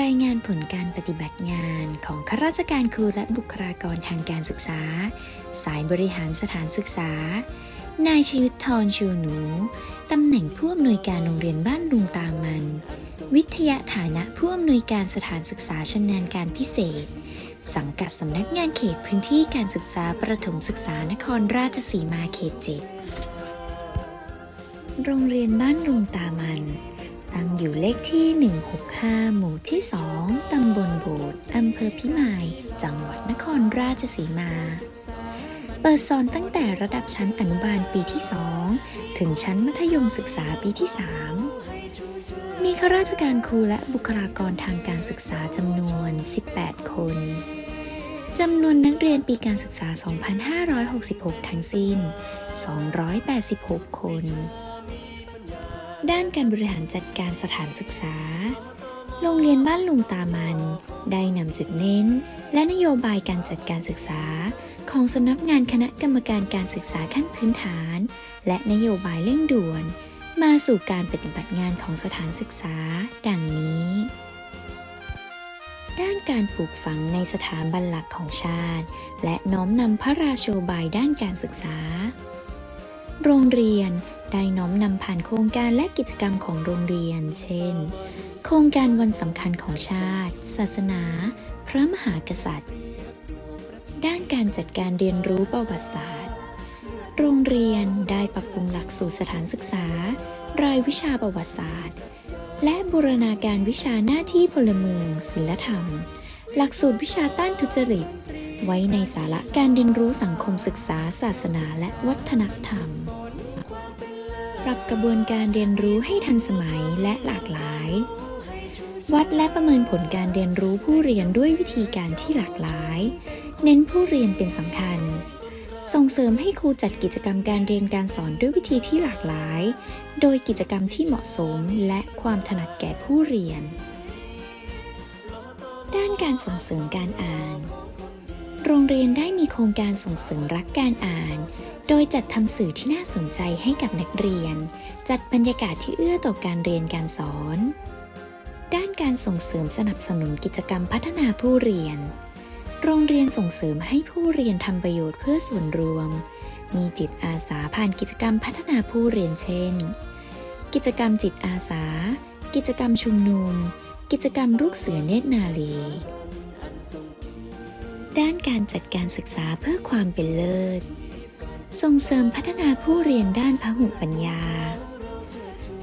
รายงานผลการปฏิบัติงานของข้าราชการครูและบุคลากรทางการศึกษา สายบริหารสถานศึกษา นายชยุทธรชูหนู ตำแหน่งผู้อำนวยการโรงเรียนบ้านลุงตามัน วิทยาฐานะผู้อำนวยการสถานศึกษาชำนาญการพิเศษ สังกัดสำนักงานเขตพื้นที่การศึกษาประถมศึกษานครราชสีมาเขตเจ็ดโรงเรียนบ้านลุงตามัน ตั้งอยู่เลขที่ 165 หมู่ที่ 2 ตำบลโบดอำเภอพิมาย จังหวัดนครราชสีมา เปิดสอนตั้งแต่ระดับชั้นอนุบาลปีที่ 2 ถึงชั้นมัธยมศึกษาปีที่ 3 มีข้าราชการครูและบุคลากรทางการศึกษาจำนวน 18 คนจำนวนนักเรียนปีการศึกษา 2566 ทั้งสิ้น 286 คน ด้านการบริหารจัดการสถานศึกษา โรงเรียนบ้านลุงตามัน ได้นำจุดเน้น และนโยบายการจัดการศึกษา ของสำนักงานคณะกรรมการการศึกษาขั้นพื้นฐาน และนโยบายเร่งด่วน มาสู่การปฏิบัติงานของสถานศึกษา ดังนี้ ด้านการปลูกฝังในสถาบันหลักของชาติ และน้อมนำพระราโชบายด้านการศึกษา โรงเรียนได้น้อมนำผ่านโครงการและกิจกรรมของโรงเรียน เช่น โครงการวันสำคัญของชาติ ศาสนา พระมหากษัตริย์ ด้านการจัดการเรียนรู้ประวัติศาสตร์ โรงเรียนได้ปรับปรุงหลักสูตรสถานศึกษา รายวิชาประวัติศาสตร์ และบูรณาการวิชาหน้าที่พลเมือง ศิลธรรม หลักสูตรวิชาต้านทุจริต ไว้ในสาระการเรียนรู้สังคมศึกษา ศาสนาและวัฒนธรรม ปรับกระบวนการเรียนรู้ให้ทันสมัยและหลากหลาย วัดและประเมินผลการเรียนรู้ผู้เรียนด้วยวิธีการที่หลากหลาย เน้นผู้เรียนเป็นสำคัญ ส่งเสริมให้ครูจัดกิจกรรมการเรียนการสอนด้วยวิธีที่หลากหลาย โดยกิจกรรมที่เหมาะสมและความถนัดแก่ผู้เรียน ด้านการส่งเสริมการอ่าน รงเรียนได้มีโครงการส่งเสริมรักการอ่าน โดยจัดทำสื่อที่น่าสนใจให้กับนักเรียน จัดบรรยากาศที่เอื้อต่อการเรียนการสอน ด้านการส่งเสริมสนับสนุนกิจกรรมพัฒนาผู้เรียน โรงเรียนส่งเสริมให้ผู้เรียนทำประโยชน์เพื่อส่วนรวม มีจิตอาสาผ่านกิจกรรมพัฒนาผู้เรียนเช่น กิจกรรมจิตอาสา กิจกรรมชุมนุม กิจกรรมลูกเสือเนตรนารี ด้านการจัดการศึกษาเพื่อความเป็นเลิศ ส่งเสริมพัฒนาผู้เรียนด้านพหุปัญญา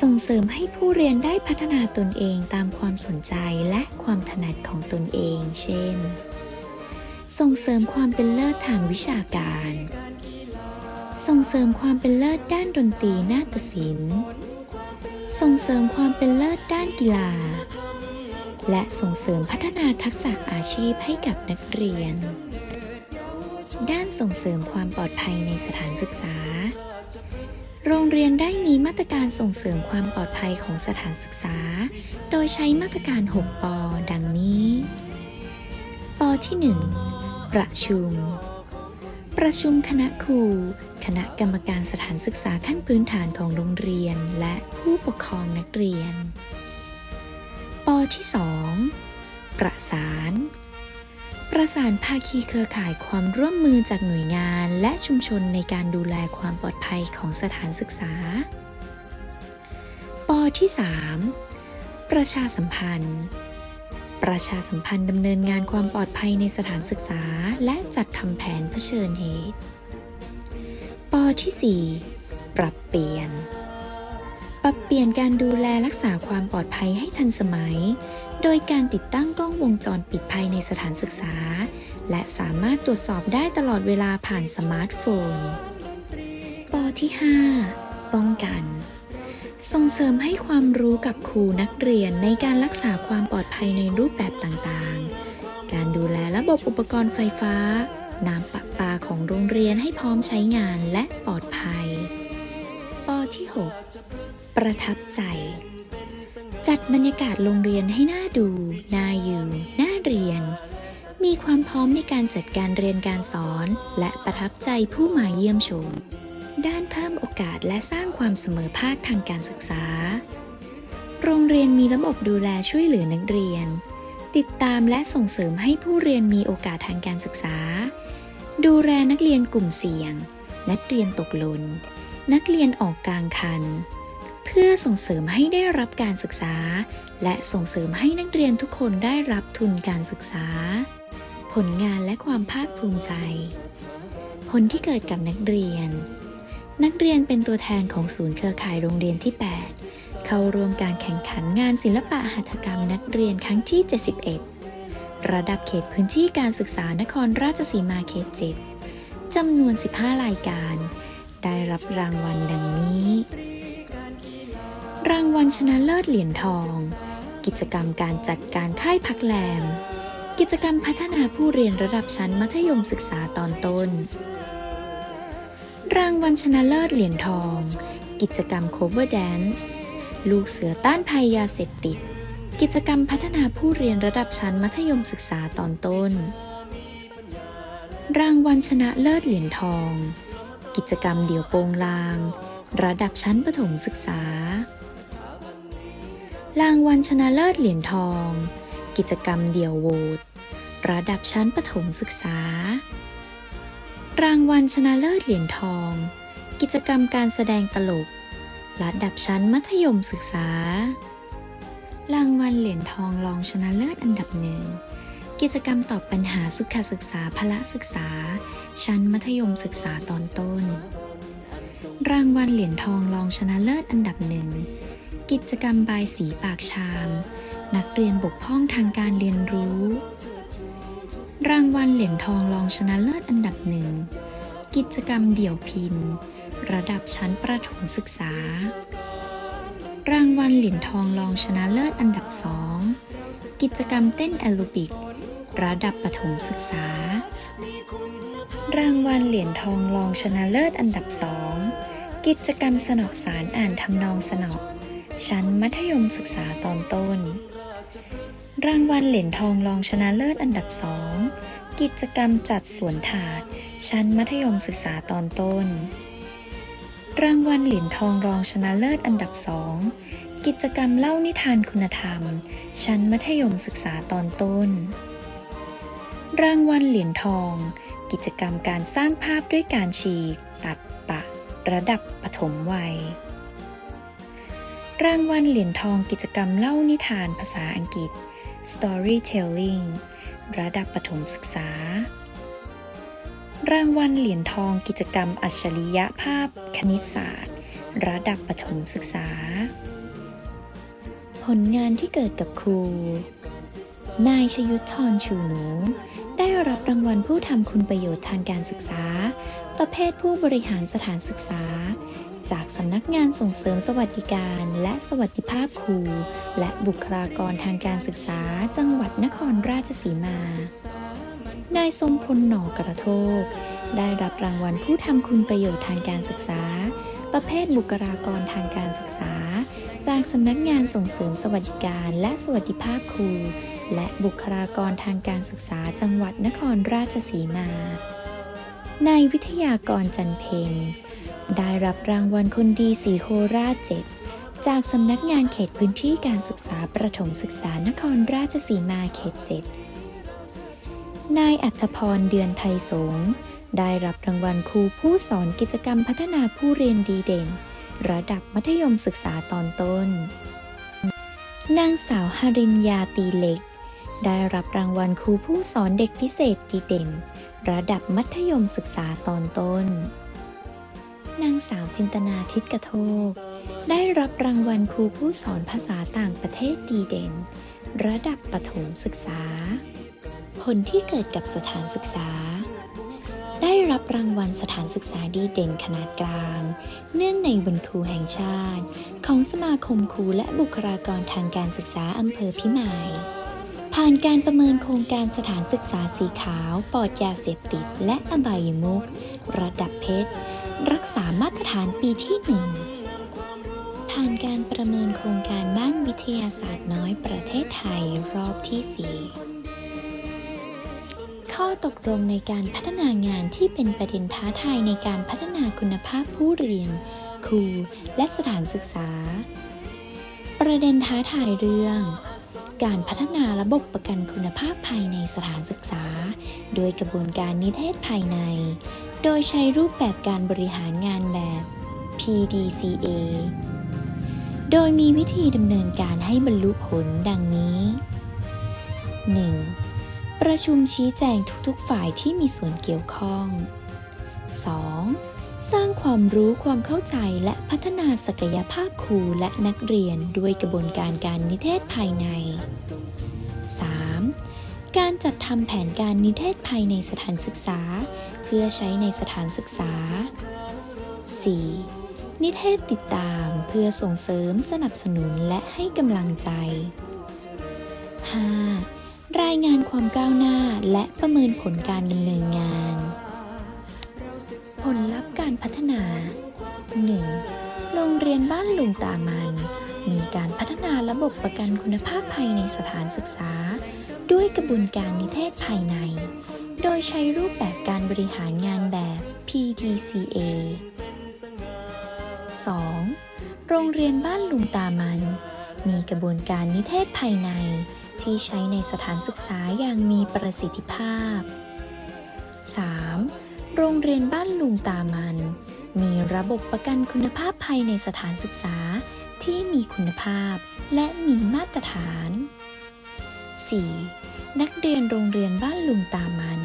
ส่งเสริมให้ผู้เรียนได้พัฒนาตนเองตามความสนใจและความถนัดของตนเอง เช่น ส่งเสริมความเป็นเลิศทางวิชาการ ส่งเสริมความเป็นเลิศด้านดนตรีนาฏศิลป์ ส่งเสริมความเป็นเลิศด้านกีฬา และส่งเสริมพัฒนาทักษะอาชีพให้กับนักเรียน ด้านส่งเสริมความปลอดภัยในสถานศึกษา โรงเรียนได้มีมาตรการส่งเสริมความปลอดภัยของสถานศึกษา โดยใช้มาตรการ 6ปอดังนี้ปอที่ 1 ประชุม ประชุมคณะครู คณะกรรมการสถานศึกษาขั้นพื้นฐานของโรงเรียน และผู้ปกครองนักเรียน ปอที่ 2 ประสาน ประสานภาคีเครือข่ายความร่วมมือจากหน่วยงานและชุมชนในการดูแลความปลอดภัยของสถานศึกษาปอที่ 3 ประชาสัมพันธ์ ประชาสัมพันธ์ดำเนินงานความปลอดภัยในสถานศึกษา และจัดทำแผนเผชิญเหตุปอที่ 4 ปรับเปลี่ยน ปรับเปลี่ยนการดูแลรักษาความปลอดภัยให้ทันสมัย โดยการติดตั้งกล้องวงจรปิดภายในสถานศึกษา และสามารถตรวจสอบได้ตลอดเวลาผ่านสมาร์ทโฟน ปที่ 5 ป้องกัน ส่งเสริมให้ความรู้กับครูนักเรียนในการรักษาความปลอดภัยในรูปแบบต่างๆ การดูแลระบบอุปกรณ์ไฟฟ้า น้ำประปาของโรงเรียนให้พร้อมใช้งานและปลอดภัย ปที่ 6 ประทับใจ จัดบรรยากาศโรงเรียนให้น่าดู น่าอยู่ น่าเรียน มีความพร้อมในการจัดการเรียนการสอน และประทับใจผู้มาเยี่ยมชม ด้านเพิ่มโอกาสและสร้างความเสมอภาคทางการศึกษา โรงเรียนมีระบบดูแลช่วยเหลือนักเรียน ติดตามและส่งเสริมให้ผู้เรียนมีโอกาสทางการศึกษา ดูแลนักเรียนกลุ่มเสี่ยง นักเรียนตกหล่นนักเรียนออกกลางคัน เพื่อส่งเสริมให้ได้รับการศึกษา และส่งเสริมให้นักเรียนทุกคนได้รับทุนการศึกษา ผลงานและความภาคภูมิใจ ผลที่เกิดกับนักเรียน นักเรียนเป็นตัวแทนของศูนย์เครือข่ายโรงเรียนที่ 8 เข้าร่วมการแข่งขันงานศิลปะหัตถกรรมนักเรียนครั้งที่ 71 ระดับเขตพื้นที่การศึกษานครราชสีมาเขต 7จำนวน 15 รายการ ได้รับรางวัลดังนี้ รางวัลชนะเลิศเหรียญทอง กิจกรรมการจัดการค่ายพักแรม กิจกรรมพัฒนาผู้เรียนระดับชั้นมัธยมศึกษาตอนต้น รางวัลชนะเลิศเหรียญทอง กิจกรรม cover dance ลูกเสือต้านภัยยาเสพติด กิจกรรมพัฒนาผู้เรียนระดับชั้นมัธยมศึกษาตอนต้น รางวัลชนะเลิศเหรียญทอง กิจกรรมเดี่ยวโปงลาง ระดับชั้นประถมศึกษา รางวัลชนะเลิศเหรียญทอง กิจกรรมเดี่ยวโหวตระดับชั้นประถมศึกษา รางวัลชนะเลิศเหรียญทอง กิจกรรมการแสดงตลก ระดับชั้นมัธยมศึกษา รางวัลเหรียญทองรองชนะเลิศอันดับหนึ่ง กิจกรรมตอบปัญหาสุขศึกษาพละศึกษา ชั้นมัธยมศึกษาตอนต้น รางวัลเหรียญทองรองชนะเลิศอันดับหนึ่ง กิจกรรมบายสีปากชาม นักเรียนบกพร่องทางการเรียนรู้ รางวัลเหรียญทองรองชนะเลิศอันดับหนึ่ง กิจกรรมเดี่ยวพิน ระดับชั้นประถมศึกษา รางวัลเหรียญทองรองชนะเลิศอันดับสองกิจกรรมเต้นแอโรบิก ระดับประถมศึกษา รางวัลเหรียญทองรองชนะเลิศอันดับสองกิจกรรมสนอสารอ่านทำนองสนอ ชั้นมัธยมศึกษาตอนต้น รางวัลเหรียญทองรองชนะเลิศอันดับสอง กิจกรรมจัดสวนถาด ชั้นมัธยมศึกษาตอนต้น รางวัลเหรียญทองรองชนะเลิศอันดับสองกิจกรรมเล่านิทานคุณธรรม ชั้นมัธยมศึกษาตอนต้น รางวัลเหรียญทอง กิจกรรมการสร้างภาพด้วยการฉีก ตัดปะ ระดับปฐมวัย รางวัลเหรียญทองกิจกรรมเล่านิทานภาษาอังกฤษ Storytelling ระดับประถมศึกษา รางวัลเหรียญทองกิจกรรมอัจฉริยภาพคณิตศาสตร์ ระดับประถมศึกษา ผลงานที่เกิดกับครู นายชยุทธทรชูหนู ได้รับรางวัลผู้ทำคุณประโยชน์ทางการศึกษา ประเภทผู้บริหารสถานศึกษา จากสำนักงานส่งเสริมสวัสดิการและสวัสดิภาพครู และบุคลากรทางการศึกษาจังหวัดนครราชสีมา นายทรงพลหนอกระโทก ได้รับรางวัลผู้ทำคุณประโยชน์ทางการศึกษา ประเภทบุคลากรทางการศึกษา จากสำนักงานส่งเสริมสวัสดิการและสวัสดิภาพครู และบุคลากรทางการศึกษาจังหวัดนครราชสีมา นายวิทยากรจันเพง ได้รับรางวัลคนดีสีโคราชเจ็ดจากสำนักงานเขตพื้นที่การศึกษาประถมศึกษานครราชสีมาเขตเจ็ดนายอัธพรเดือนไทยสงฆ์ได้รับรางวัลครูผู้สอนกิจกรรมพัฒนาผู้เรียนดีเด่น ระดับมัธยมศึกษาตอนต้น นางสาวหรินยาตีเหล็ก ได้รับรางวัลครูผู้สอนเด็กพิเศษดีเด่น ระดับมัธยมศึกษาตอนต้น นางสาวจินตนาทิศกระโทก ได้รับรางวัลครูผู้สอนภาษาต่างประเทศดีเด่น ระดับประถมศึกษา ผลที่เกิดกับสถานศึกษา ได้รับรางวัลสถานศึกษาดีเด่นขนาดกลาง เนื่องในวันครูแห่งชาติ ของสมาคมครูและบุคลากรทางการศึกษาอำเภอพิมายผ่านการประเมินโครงการสถานศึกษาสีขาว ปลอดยาเสพติด และอบายมุก ระดับเพชร รักษามาตรฐานปีที่หนึ่งผ่านการประเมินโครงการบ้านวิทยาศาสตร์น้อยประเทศไทยรอบที่ 4 ข้อตกลงในการพัฒนางานที่เป็นประเด็นท้าทายในการพัฒนาคุณภาพผู้เรียน ครู และสถานศึกษา ประเด็นท้าทายเรื่องการพัฒนาระบบประกันคุณภาพภายในสถานศึกษา โดยกระบวนการนิเทศภายใน โดยใช้รูปแบบการบริหารงานแบบ PDCA โดยมีวิธีดำเนินการให้บรรลุผลดังนี้ 1. ประชุมชี้แจงทุกๆฝ่ายที่มีส่วนเกี่ยวข้อง 2. สร้างความรู้ความเข้าใจและพัฒนาศักยภาพครูและนักเรียนด้วยกระบวนการการนิเทศภายใน 3. การจัดทำแผนการนิเทศภายในสถานศึกษา พื่อใช้ในสถานศึกษา 4. นิเทศติดตามเพื่อส่งเสริมสนับสนุนและให้กำลังใจ 5. รายงานความก้าวหน้าและประเมินผลการดำเนินงาน ผลลัพธ์การพัฒนา 1. โรงเรียนบ้านลุงตามัน มีการพัฒนาระบบประกันคุณภาพภายในสถานศึกษา ด้วยกระบวนการนิเทศภายใน โดยใช้รูปแบบการบริหารงานแบบ PDCA 2. โรงเรียนบ้านลุงตามัน มีกระบวนการนิเทศภายใน ที่ใช้ในสถานศึกษาอย่างมีประสิทธิภาพ 3. โรงเรียนบ้านลุงตามัน มีระบบประกันคุณภาพภายในสถานศึกษาที่มีคุณภาพและมีมาตรฐาน 4. นักเรียนโรงเรียนบ้านลุงตามัน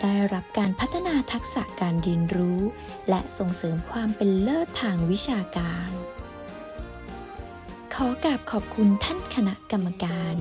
ได้รับการพัฒนาทักษะการเรียนรู้ และส่งเสริมความเป็นเลิศทางวิชาการ ขอกราบขอบคุณท่านคณะกรรมการ